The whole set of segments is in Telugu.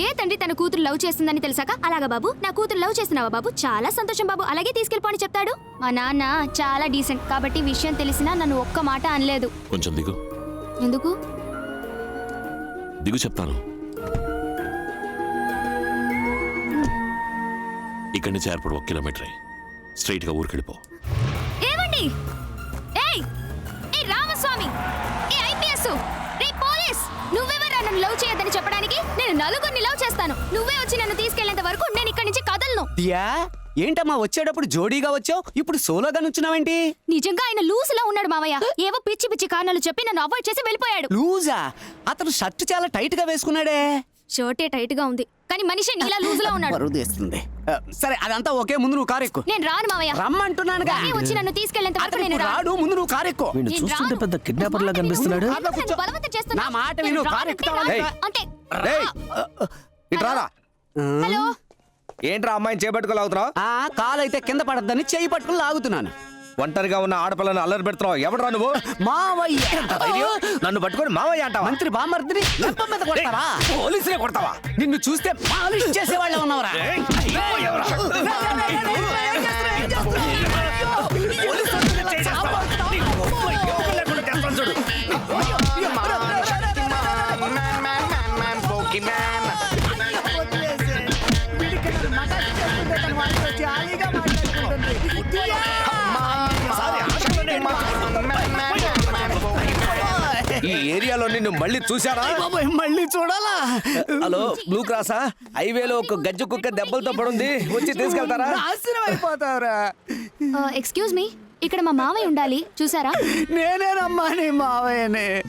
ఏ తండ్రి తన కూతురు లవ్ చేస్తుందని తెలిసాక? అలాగా బాబు నా కూతురు లవ్ చేస్తున్నావా బాబు? చాలా సంతోషం బాబు అలాగే తీసుకెళ్ళిపోని చెప్తాడు. మా నాన్న చాలా డీసెంట్ కాబట్టి విషయం తెలిసినా నన్ను ఒక్క మాట అనలేదు. కొంచెం దిగు. ఎందుకు? దిగు చెప్తాను. ఇక్కడి నుంచి ఎయిర్పోర్ట్ ఒక కిలోమీటరే. స్ట్రైట్గా ఊరికెళ్ళిపో. ఏమండి? ఏయ్! ఏ రామస్వామి! ఏ ఐపీఎస్ రే పోలీస్! నువ్వెవరు నన్ను లవ్ చేయొద్దని చెప్పడానికి? నేను నలుగురిని లవ్ చేస్తాను. నువ్వే వచ్చి నన్ను తీసుకెళ్ళేంత వరకు నేను ఇక్కడి నుంచి కదలను. దియా ఏంటమ్మా వచ్చేటప్పుడు జోడీగా వచ్చావు? ఇప్పుడు సోలోగా నుంచున్నావేంటి? నిజంగా ఆయన లూసులో ఉన్నాడు మావయ్య. ఏవో పిచ్చి పిచ్చి కారణాలు చెప్పి నన్ను అవాయిడ్ చేసి వెళ్ళిపోయాడు. లూజా? అతను షర్ట్ చాలా టైట్గా వేసుకున్నాడే. షర్టే టైట్గా ఉంది. కానీ మనిషి నీలా ఉన్నాడు. బరువు తీస్తుంది ఆ, సరే అదంతా ఓకే ముందు నువ్వు కారు ఎక్కు నేను రాను మావయ్య. రమ్మంటున్నానుగా. కానీ వచ్చి నన్ను తీసుకెళ్ళేంత వరకు నేను రాడు ముందు నువ్వు కారు ఎక్కు వీడిని నేను చూస్తుంటే. పెద్ద కిడ్నాపర్ లా కనిపిస్తున్నాడు. నా మాట విను, కారు అంటే ఎక్కుతావా? హలో ఏంట్రా అమ్మాయిని చేపట్టుకోలేవుతున్నావు ఆ కాలు అయితే కింద పడద్దని చేయి పట్టుకుని లాగుతున్నాను ఒంటరిగా ఉన్న ఆడపిల్లని అల్లరి పెడుతున్నావు ఎవడరా నువ్వు మావయ్య నన్ను పట్టుకొని మావయ్య అంటావా మంత్రి బామర్దిని లెప్ప మీద కొడతావా పోలీసులే కొడతావా నిన్ను చూస్తే మాలిష్ చేసేవాళ్ళ ఉన్నవరా ఈ ఏరియాలో నిన్ను మళ్ళీ చూశారా బాబోయ్, మళ్ళీ చూడాలా? హలో బ్లూ క్రాసా? హైవేలో ఒక గజ్జు కుక్క దెబ్బలతో పడుంది. వచ్చి తీసుకెళ్తారా? నాశనం అయిపోతావురా. ఎక్స్క్యూజ్ మీ ఇక్కడ మా మావయ్య ఉండాలి. చూసారా? నేనేనమ్మా నీ మావయ్యనే.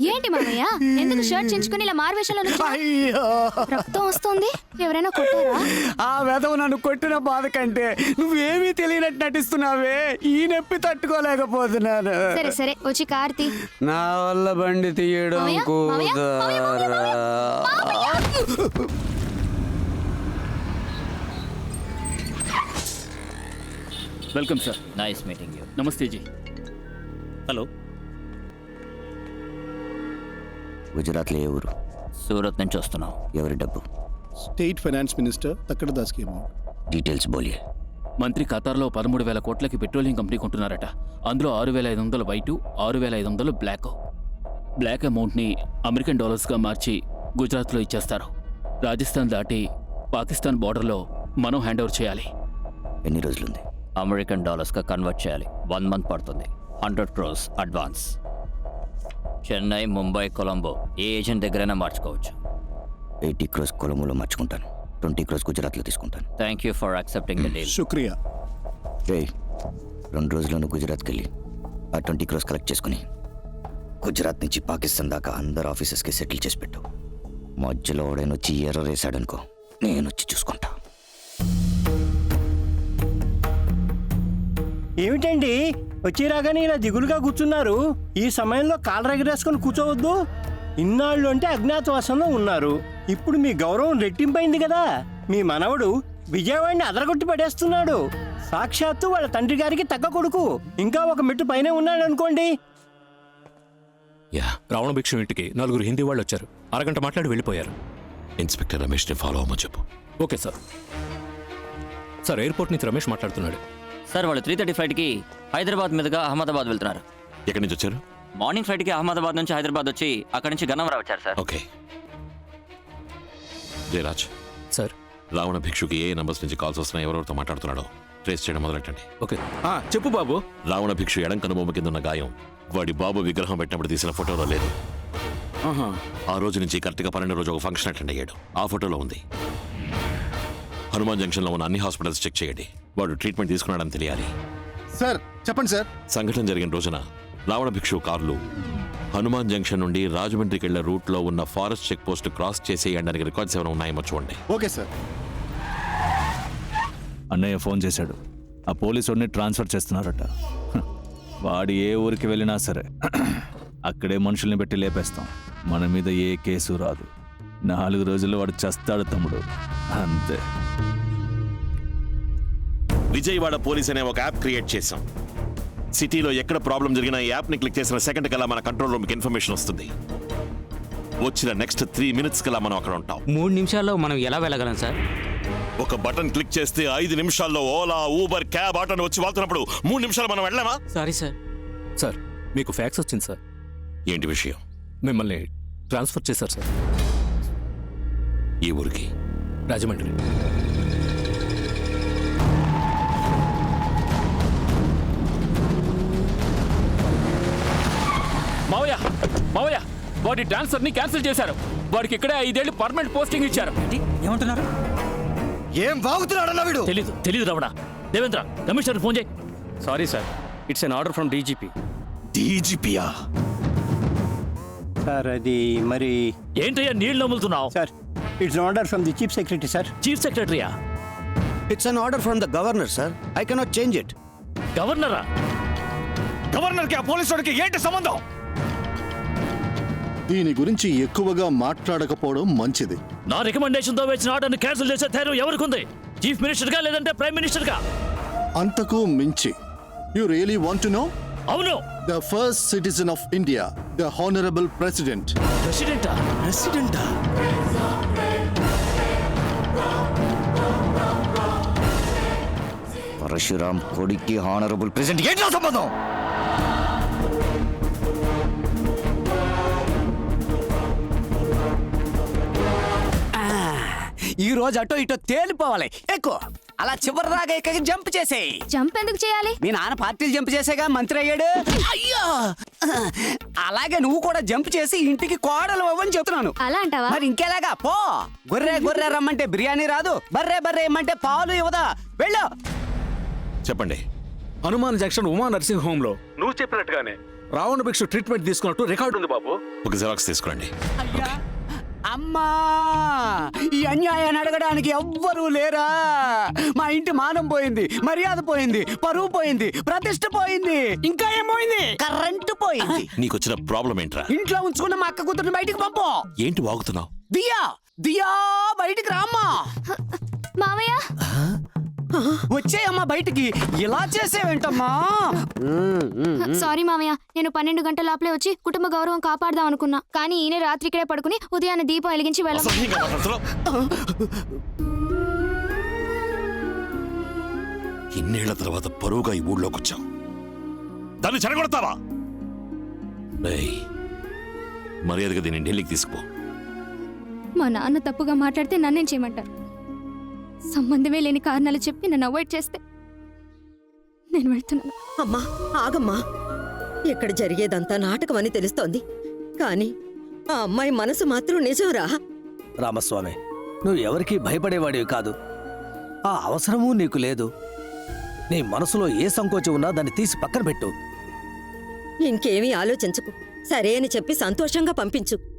ఏంటి మావయ్య? ఎందుకు షర్ట్ చించుకుని ఇలా మారువేషంలో? అయ్యో. రక్తం వస్తుంది. ఎవరైనా కొట్టారా? ఆ వెధవ నన్ను కొట్టిన బాధ కంటే నువ్వేమీ తెలియనట్టు నటిస్తున్నావే. ఈ నొప్పి తట్టుకోలేకపోతున్నాను. సరే సరే. వచ్చి కార్తీ. నా వల్ల బండి తీయడం మావయ్య, మావయ్య, మావయ్య, మావయ్య, కుదరదా. Welcome sir nice meeting you నమస్తే జీ. హలో గుజరాత్లో ఏ ఊరు? సూరత్ నుంచి వస్తున్నాం. ఎవరి డబ్బు? స్టేట్ ఫైనాన్స్ మినిస్టర్ తక్కడ దాస్కి అమౌంట్. డీటెయిల్స్ బోలియే మంత్రి ఖతార్లో పదమూడు వేల కోట్లకి పెట్రోలియం కంపెనీ కొంటున్నారట. అందులో ఆరు వేల ఐదు వందలు వైటు ఆరు వేల ఐదు వందలు బ్లాక్. బ్లాక్ అమౌంట్ని అమెరికన్ డాలర్స్గా మార్చి గుజరాత్లో ఇచ్చేస్తారు. రాజస్థాన్ దాటి పాకిస్తాన్ బార్డర్లో మనం హ్యాండ్ ఓవర్ చేయాలి. ఎన్ని రోజులుంది? అమెరికన్ డాలర్స్గా కన్వర్ట్ చేయాలి. వన్ మంత్ పడుతుంది. Hundred crores advance. Chennai Mumbai Colombo ఏ ఏజెంట్ దగ్గరైనా మార్చుకోవచ్చు. ఎయిటీ క్రోస్ కొలములో మార్చుకుంటాను. ట్వంటీ క్రోస్ గుజరాత్లో తీసుకుంటాను. Thank you for accepting the deal. శుక్రియా రే రెండు రోజుల్లోనూ గుజరాత్కి వెళ్ళి ఆ ట్వంటీ క్రోస్ కలెక్ట్ చేసుకుని గుజరాత్ నుంచి పాకిస్తాన్ దాకా అందరు ఆఫీసెస్కి సెటిల్ చేసి పెట్టు. మధ్యలో వాడైనా వచ్చి ఎర్ర వేసాడనుకో నేను వచ్చి చూసుకుంటా. ఏమిటండి? వచ్చి రాగానే ఇలా దిగులుగా కూర్చున్నారు. ఈ సమయంలో కాళ్ళ ఎగరేసుకొని కూర్చోవద్దు. ఇన్నాళ్ళు అంటే అజ్ఞాతవాసంలో ఉన్నారు. ఇప్పుడు మీ గౌరవం రెట్టింపైంది కదా. మీ మనవడు విజయవాడిని అదరగొట్టి పడేస్తున్నాడు. సాక్షాత్తు వాళ్ళ తండ్రి గారికి తగ్గ కొడుకు. ఇంకా ఒక మెట్టు పైనే ఉన్నాడు అనుకోండి యా. రావణ భిక్షు ఇంటికి నలుగురు హిందీ వాళ్ళు వచ్చారు. అరగంట మాట్లాడి వెళ్ళిపోయారు. ఇన్స్పెక్టర్ రమేష్ని ఫాలో అవ్వమని చెప్పు. Okay sir. సార్ ఎయిర్పోర్ట్ నుంచి రమేష్ మాట్లాడుతున్నాడు. సార్ వాళ్ళు త్రీ థర్టీ ఫ్లైట్కి హైదరాబాద్ మీదుగా అహ్మదాబాద్ వెళ్తున్నారు. ఎక్కడి నుంచి వచ్చారు? మార్నింగ్ ఫ్లైట్కి అహ్మదాబాద్ నుంచి హైదరాబాద్ వచ్చి అక్కడి నుంచి గన్నవరం వచ్చారు sir. Okay. Jayaraj sir. Ravana భిక్షుకి ఏ నంబర్స్ నుంచి కాల్స్ వస్తున్నాయి ఎవరెవరితో మాట్లాడుతున్నాడో ట్రేస్ చేయడం మొదలెట్టండి. ఓకే. చెప్పు బాబు. రావణ భిక్షు ఎడం కనుబొమ్మ కింద ఉన్న గాయం వాడి బాబు విగ్రహం పెట్టినప్పుడు తీసిన ఫోటోలో లేదు. ఆ రోజు నుంచి కరెక్ట్గా పన్నెండు రోజు ఒక ఫంక్షన్ అటెండ్ అయ్యాడు. ఆ ఫోటోలో ఉంది. హనుమాన్ జంక్షన్లో ఉన్న అన్ని హాస్పిటల్స్ చెక్ చేయండి. వాడు ట్రీట్మెంట్ తీసుకున్నాడని తెలియాలి. సార్ చెప్పండి సార్. సంఘటన జరిగిన రోజున రావణ భిక్షు కార్లు హనుమాన్ జంక్షన్ నుండి రాజమండ్రికి వెళ్ళే రూట్లో ఉన్న ఫారెస్ట్ చెక్ పోస్ట్ క్రాస్ చేసేయడానికి రికార్డ్స్ ఏమైనా ఉన్నాయేమో చూడండి. Okay sir. అన్నయ్య ఫోన్ చేశాడు. ఆ పోలీసుడిని ట్రాన్స్ఫర్ చేస్తున్నారట. వాడు ఏ ఊరికి వెళ్ళినా సరే అక్కడే మనుషుల్ని పెట్టి లేపేస్తాం. మన మీద ఏ కేసు రాదు. నాలుగు రోజుల్లో వాడు చస్తాడు తమ్ముడు. అంతే. విజయవాడ పోలీస్ అనే ఒక యాప్ క్రియేట్ చేశాం. సిటీలో ఎక్కడ ప్రాబ్లం జరిగినా ఈ యాప్ని క్లిక్ చేసిన సెకండ్ కల్లా మన కంట్రోల్ రూమ్కి ఇన్ఫర్మేషన్ వస్తుంది. వచ్చిన నెక్స్ట్ త్రీ మినిట్స్ కల్లా మనం అక్కడ ఉంటాం. మూడు నిమిషాల్లో మనం ఎలా వెళ్ళగలం సార్? ఒక బటన్ క్లిక్ చేస్తే ఐదు నిమిషాల్లో ఓలా ఊబర్ క్యాబ్ ఆటో వచ్చి వాళ్తున్నప్పుడు మూడు నిమిషాలు మనం వెళ్ళామా? Sorry sir. సార్ మీకు ఫ్యాక్స్ వచ్చింది సార్. ఏంటి విషయం? మిమ్మల్ని ట్రాన్స్ఫర్ చేశారు సార్. ఈ ఊరికి? రాజమండ్రి. మావయ్య మావయ్య వాడి ట్రాన్స్ఫర్ని క్యాన్సిల్ చేశారు. వాడికి ఇక్కడే ఐదేళ్ళు పర్మనెంట్ పోస్టింగ్ ఇచ్చారు. ఏమంటున్నారు? ఏం బాగుతున్నాడన్నా వీడు? తెలీదు తెలీదు రమణ. దేవేంద్ర కమిషనర్ ఫోన్ చేయి. Sorry sir it's an order from DGP డీజీపీయా sir అది మరి ఏంటయ్యా నీళ్ళు నమ్ములుతున్నావు sir it's order from the chief secretary sir. Chief సెక్రటరీయా it's an order from the governor sir I cannot change it గవర్నరా గవర్నర్కి ఆ పోలీసు వాడికి ఏంటి సంబంధం? దీని గురించి ఎక్కువగా మాట్లాడకపోవడం మంచిది. నా రికమెండేషన్తో వచ్చిన ఆర్డర్ని క్యాన్సిల్ చేసే ధైర్యం ఎవరికి చీఫ్ మినిస్టర్గా లేదంటే ప్రైమ్ మినిస్టర్గా అంతకు మించి. You really want to know అవును. The first citizen of India the honourable president ప్రెసిడెంటా ప్రెసిడెంటా పరశురాం కొడుక్కి హానరబుల్ ప్రెసిడెంట్ ఏంటో సంబంధం? ఈ రోజు అటో ఇటో తేలిపోవాలి. ఎక్కువ. అలా చివరి దాకా ఎక్కడికి జంప్ చేసేయి. జంప్ ఎందుకు చేయాలి? మీ నాన్న పార్టీలు జంప్ చేసేగా? మంత్రి అయ్యాడు? అయ్యో! అలాగే నువ్వు కూడా జంప్ చేసి ఇంటికి కోడలు అవ్వని చెప్తున్నాను. అలా అంటావా? మరి ఇంకెలాగా? పో! గొర్రె గొర్రె రమ్మంటే బిర్యానీ రాదు. బర్రె బర్రె ఇమ్మంటే పాలు ఇవ్వదా? వెళ్ళు! చెప్పండి. హనుమాన్ జంక్షన్ ఉమా నర్సింగ్ హోమ్లో నువ్వు చెప్పినట్టుగానే. రావణ భిక్షు ట్రీట్మెంట్ తీసుకున్నట్టు రికార్డు ఉంది బాబు. ఒక జిరాక్స్ తీసుకురండి. అయ్యా! అమ్మా ఈ అన్యాయాన్ని అడగడానికి ఎవ్వరూ లేరా? మా ఇంటి మానం పోయింది మర్యాద పోయింది పరువు పోయింది ప్రతిష్ట పోయింది. ఇంకా ఏం పోయింది? కరెంటు పోయింది. నీకు వచ్చిన ప్రాబ్లం ఏంట్రా? ఇంట్లో ఉంచుకున్న మా అక్క కూతురుని బయటికి పంపు. ఏంటి వాగుతున్నావు? దియా దియా బయటికి రామ్మా. మావయ్య వచ్చేయమ్మా బయటికి. ఇలా చేసేవేంటమ్మా? సారీ మావయ్య నేను పన్నెండు గంటల లోపలే వచ్చి కుటుంబ గౌరవం కాపాడదాం అనుకున్నా. కానీ ఈయన రాత్రి ఇక్కడే పడుకుని ఉదయాన్నే దీపం వెలిగించి వెళ్ళ ఇన్నేళ్ళ తర్వాత పరువుగా ఈ ఊళ్ళోకి వచ్చాం. దాన్ని చెడగొడతావా మర్యాదగా దీన్ని ఢిల్లీకి తీసుకుపో. మా నాన్న తప్పుగా మాట్లాడితే నన్నేం చేయమంటారు? సంబంధమే లేని కారణాలు చెప్పి నన్ను అవాయిడ్ చేస్తే నేను వెళ్తున్నాను. అమ్మా ఆగమ్మా. ఇక్కడ జరిగేదంతా నాటకం అని తెలుస్తోంది. కానీ ఆ అమ్మాయి మనసు మాత్రం నిజంరా? రామస్వామి నువ్వు ఎవరికీ భయపడేవాడివి కాదు. ఆ అవసరమూ నీకు లేదు. నీ మనసులో ఏ సంకోచం ఉన్నా దాన్ని తీసి పక్కన పెట్టు. ఇంకేమీ ఆలోచించకు. సరే అని చెప్పి సంతోషంగా పంపించు.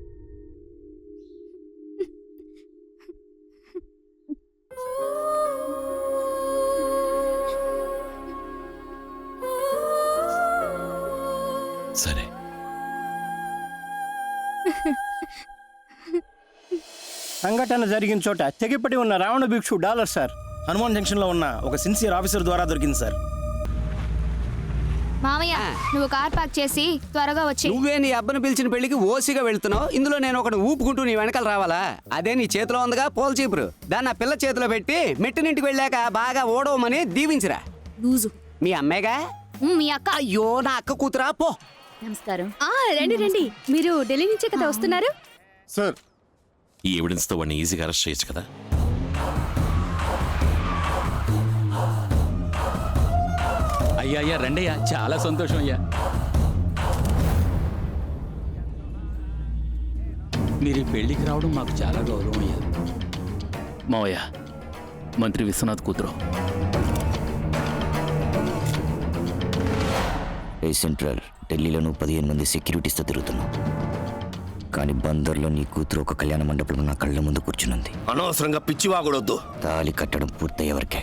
సరే. సంఘటన జరిగిన చోట తెగిపడి ఉన్న రావణ భిక్షు డాలర్ సార్. హనుమాన్ జంక్షన్లో ఉన్న ఒక సిన్సియర్ ఆఫీసర్ ద్వారా దొరికింది సార్. మావయ్య నువ్వు కార్ పార్క్ చేసి త్వరగా వచ్చి. నువ్వే నీ అబ్బను పిలిచిన పెళ్ళికి ఓసిగా వెళ్తున్నావు. ఇందులో నేను ఒకటి ఊపుకుంటూ నీ వెనకాల రావాలా? అదే నీ చేతిలో ఉందిగా పోల్ చీపురు. దాన్ని ఆ పిల్ల చేతిలో పెట్టి మెట్టినింటికి వెళ్ళాక బాగా ఓడవమని దీవించరా. మీ అమ్మాయిగా మీ అక్క. అయ్యో నా అక్క కూతురా? పో. నమస్కారం. రండి రండి. మీరు ఢిల్లీ నుంచే కదా వస్తున్నారు? సార్. ఈ ఎవిడెన్స్తో వాడిని ఈజీగా అరెస్ట్ చేయొచ్చు కదా? అయ్యా అయ్యా రండయ్యా. చాలా సంతోషం అయ్యా. మీరు ఈ పెళ్ళికి రావడం మాకు చాలా గౌరవం అయ్యా. మావయ్య మంత్రి విశ్వనాథ్ కూతురు. ఏ సెంట్రల్? ఢిల్లీలో నువ్వు పదిహేను మంది సెక్యూరిటీస్తో తిరుగుతున్నావు కానీ బందర్లో నీ కూతురు ఒక కళ్యాణ మండపంలో నా కళ్ళ ముందు కూర్చునుంది. అనవసరంగా పిచ్చి వాగొడొద్దు. తాళి కట్టడం పూర్తయ్యేవరకే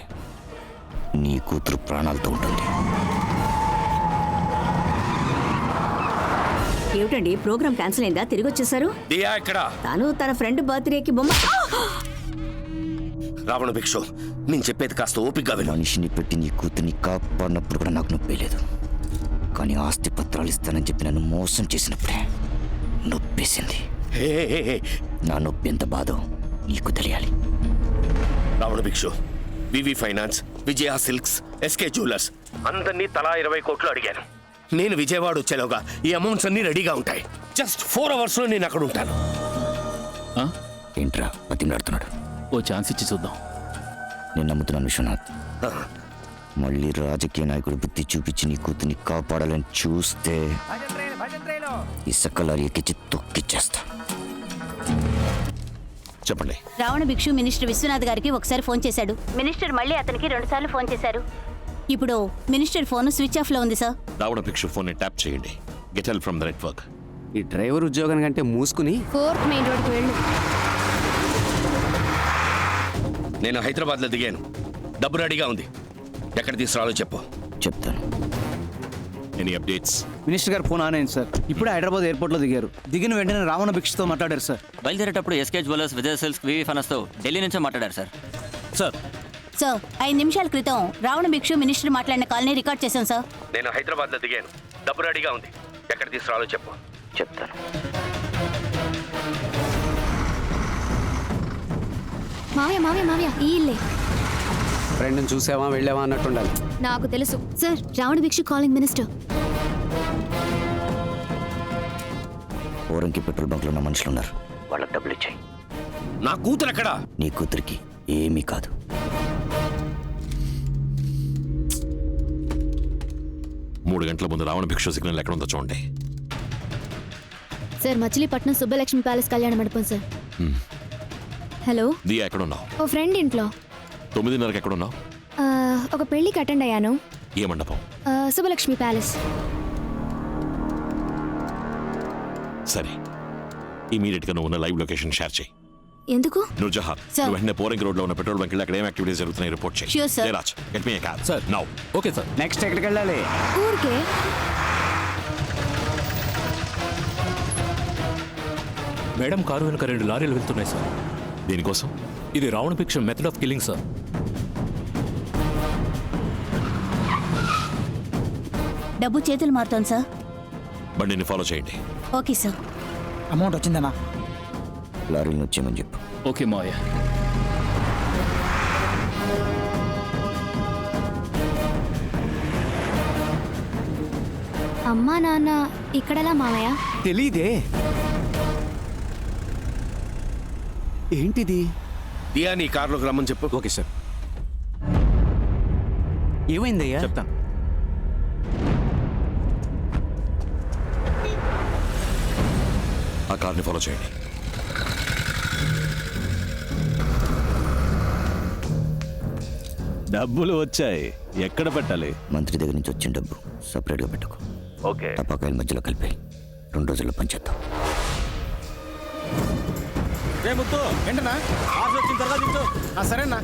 నీ కూతురు ప్రాణాలతో ఉంటుంది. ఏమిటండి? ప్రోగ్రామ్ క్యాన్సిల్ అయిందా? తిరిగి వచ్చేసారు దియా ఇక్కడ. తను తన ఫ్రెండ్ బర్త్డేకి బొమ్మ రావణ భిక్షు నేను చెప్పేది కాస్త ఓపికగా విను. మనిషిని పెట్టి నీ కూతుర్ని కాపాడినప్పుడు కూడా నాకు నొప్పి లేదు. కానీ ఆస్తి పత్రాలు ఇస్తానని చెప్పి నన్ను మోసం చేసినప్పుడే నొప్పేసింది. హే, హే, హే. నా నొప్పి ఎంత బాధో నీకు తెలియాలి. Ravana Bhikshu VV finance Vijaya silks SK jewellers. అందరినీ తలా ఇరవై కోట్లు అడిగాను. నేను విజయవాడ వచ్చేలోగా ఈ అమౌంట్స్ అన్ని రెడీగా ఉంటాయి. జస్ట్ ఫోర్ అవర్స్లో నేను అక్కడ ఉంటాను. ఆ? ఏంట్రా బతిమలాడుతున్నాడు. ఓ ఛాన్స్ ఇచ్చి చూద్దాం. నేను నమ్ముతున్నాను విశ్వనాథ్. మళ్ళీ రాజకీయ నాయకుడు బుద్ధి చూపించి నీ కూతుర్ని కాపాడాలని చూస్తే ఇసుక లారీ ఎక్కించి తొక్కిచ్చేస్తా. చెప్పండి. రావణ భిక్షు మినిస్టర్ విశ్వనాథ్ గారికి ఒకసారి ఫోన్ చేశాడు. మినిస్టర్ మళ్ళీ అతనికి రెండుసార్లు ఫోన్ చేశారు. ఇప్పుడు మినిస్టర్ ఫోన్ స్విచ్ ఆఫ్లో ఉంది సార్. రావణ భిక్షు ఫోన్ని ట్యాప్ చేయండి. Get help from the network. ఈ డ్రైవర్ ఉద్యోగం కంటే మూసుకుని ఫోర్త్ మెయిన్ రోడ్కి వెళ్ళు. నేను హైదరాబాద్లో దిగాను. డబ్బు రెడీగా ఉంది. ఎక్కడ తీసుకురాలో చెప్పు. చెప్తాను. ఎనీ అప్డేట్స్ మినిస్టర్ గారు ఫోన్ ఆన్ అయింది సార్. ఇప్పుడే హైదరాబాద్ ఎయిర్పోర్ట్లో దిగారు. దిగిన వెంటనే రావణ భిక్షతో మాట్లాడారు sir. బయలుదేరేటప్పుడు SK jewellers Vijay silks VV ఫైనాన్స్తో Delhi నుంచే మాట్లాడారు సార్. సార్. సార్ ఐదు నిమిషాల క్రితం రావణ భిక్షు మినిస్టర్ మాట్లాడిన కాల్ని రికార్డ్ చేశాం సార్. నేను హైదరాబాద్లో దిగాను. డబ్బు రెడీగా ఉంది. ఎక్కడ తీసుకురాలో చెప్పు. చెప్తాను. మావయ్య మావయ్య మావయ్య. ఈ ఇల్లే. ఫ్రెండ్ని చూసావా వెళ్ళావా అన్నట్టు ఉండాలి నాకు తెలుసు. Sir Ravana Bhikshu calling minister. Oranki petrol బంక్లో ఉన్న మనుషులు ఉన్నారు. వాళ్ళకి డబ్బులు ఇచ్చాయి. నా కూతురు ఎక్కడా? నీ కూతురికి ఏమీ కాదు. మూడు గంటల ముందు రావణ భిక్షు సిగ్నల్ ఎక్కడ ఉందో చూడండి. సార్ మచిలీపట్నం సుబ్బలక్ష్మి ప్యాలెస్ కళ్యాణ మండపం సార్. హలో? దియా ఎక్కడ ఉన్నావు ఓ ఫ్రెండ్ ఇంట్లో. తొమ్మిదిన్నరకు ఎక్కడ ఉన్నావు ఆ, ఒక పెళ్ళికి అటెండ్ అయ్యాను. ఏ మండపం? ఆ, సుబ్బలక్ష్మి ప్యాలెస్. సరే. ఇమీడియట్గా నువ్వు ఉన్న లైవ్ లొకేషన్ షేర్ చేయి. ఎందుకు? నువ్వు జహా Sir. నువ్వు వెంటనే పోరింగ్ రోడ్లో ఉన్న పెట్రోల్ బంక్ అక్కడ ఏం యాక్టివిటీస్ జరుగుతున్నాయి రిపోర్ట్ చేయి. Sure, sir. Jayaraj get me cab sir now okay sir next ఎక్కడికి వెళ్ళాలి? ఊరికే. మేడం కారు వెనుక రెండు లారీలు వెళ్తున్నాయి సార్ దీనికోసం? ఇది రావణ భిక్ష మెథడ్ ఆఫ్ కిల్లింగ్ సార్ డబ్బు చేతులు మారుతోంది సార్ బండిని ఫాలో చేయండి. ఓకే సార్ అమౌంట్ వచ్చిందనా లారీలను వచ్చేయమని చెప్పు. ఓకే మావయ్య. అమ్మా నాన్న ఇక్కడలా మావయ్య? తెలీదే. ఏంటిది? దియా నీ కారులోకి రమ్మని చెప్పు. Okay sir. ఏమైందయ్యా చెప్తాను. ఆ కార్ని ఫాలో చేయండి. డబ్బులు వచ్చాయి. ఎక్కడ పెట్టాలి? మంత్రి దగ్గర నుంచి వచ్చిన డబ్బు. సపరేట్గా పెట్టుకో. ఓకే. టపాకాయల మధ్యలో కలిపి రెండు రోజుల్లో పంచేద్దాం రే ముత్తు. ఏంటన్నా? ఆర్డర్ వచ్చిన తర్వాత సరేనా